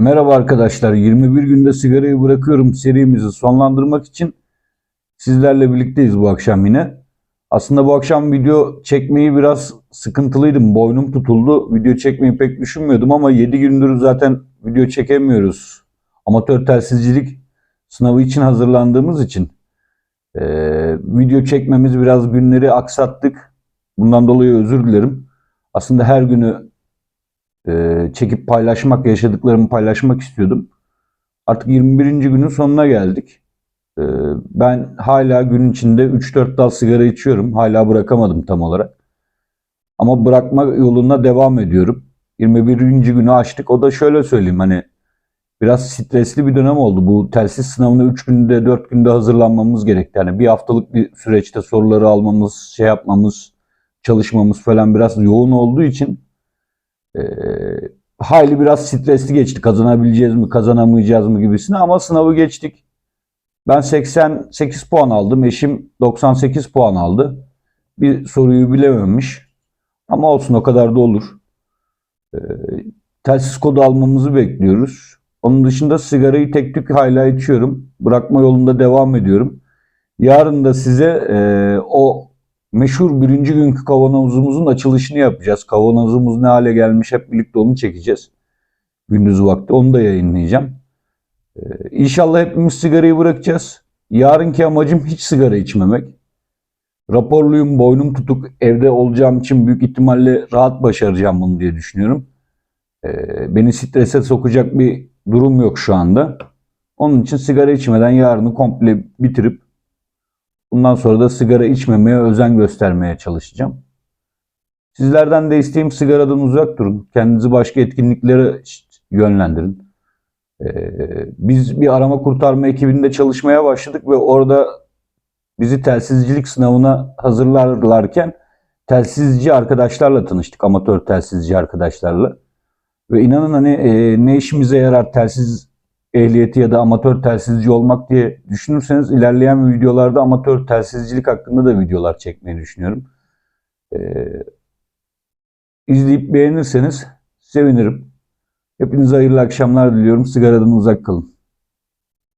Merhaba arkadaşlar. 21 günde sigarayı bırakıyorum serimizi sonlandırmak için sizlerle birlikteyiz bu akşam yine. Aslında bu akşam video çekmeyi biraz sıkıntılıydım. Boynum tutuldu. Video çekmeyi pek düşünmüyordum ama 7 gündür zaten video çekemiyoruz. Amatör telsizcilik sınavı için hazırlandığımız için eee, video çekmemiz biraz günleri aksattık. Bundan dolayı özür dilerim. Aslında her günü e, çekip paylaşmak, yaşadıklarımı paylaşmak istiyordum. Artık 21. günün sonuna geldik. E, ben hala gün içinde 3-4 dal sigara içiyorum. Hala bırakamadım tam olarak. Ama bırakma yoluna devam ediyorum. 21. günü açtık. O da şöyle söyleyeyim hani biraz stresli bir dönem oldu. Bu telsiz sınavına 3 günde 4 günde hazırlanmamız gerekti. Yani bir haftalık bir süreçte soruları almamız, şey yapmamız, çalışmamız falan biraz yoğun olduğu için e, hayli biraz stresli geçti. Kazanabileceğiz mi, kazanamayacağız mı gibisine ama sınavı geçtik. Ben 88 puan aldım. Eşim 98 puan aldı. Bir soruyu bilememiş. Ama olsun o kadar da olur. E, telsiz kodu almamızı bekliyoruz. Onun dışında sigarayı tek tük hala içiyorum. Bırakma yolunda devam ediyorum. Yarın da size e, o meşhur birinci günkü kavanozumuzun açılışını yapacağız. Kavanozumuz ne hale gelmiş hep birlikte onu çekeceğiz. Gündüz vakti onu da yayınlayacağım. Ee, İnşallah hepimiz sigarayı bırakacağız. Yarınki amacım hiç sigara içmemek. Raporluyum, boynum tutuk, evde olacağım için büyük ihtimalle rahat başaracağım bunu diye düşünüyorum. Ee, beni strese sokacak bir durum yok şu anda. Onun için sigara içmeden yarını komple bitirip Bundan sonra da sigara içmemeye özen göstermeye çalışacağım. Sizlerden de isteğim sigaradan uzak durun. Kendinizi başka etkinliklere yönlendirin. Ee, biz bir arama kurtarma ekibinde çalışmaya başladık ve orada bizi telsizcilik sınavına hazırlarlarken telsizci arkadaşlarla tanıştık. Amatör telsizci arkadaşlarla. Ve inanın hani e, ne işimize yarar telsiz ehliyeti ya da amatör telsizci olmak diye düşünürseniz ilerleyen videolarda amatör telsizcilik hakkında da videolar çekmeyi düşünüyorum. Ee, izleyip beğenirseniz sevinirim. Hepinize hayırlı akşamlar diliyorum. Sigaradan uzak kalın.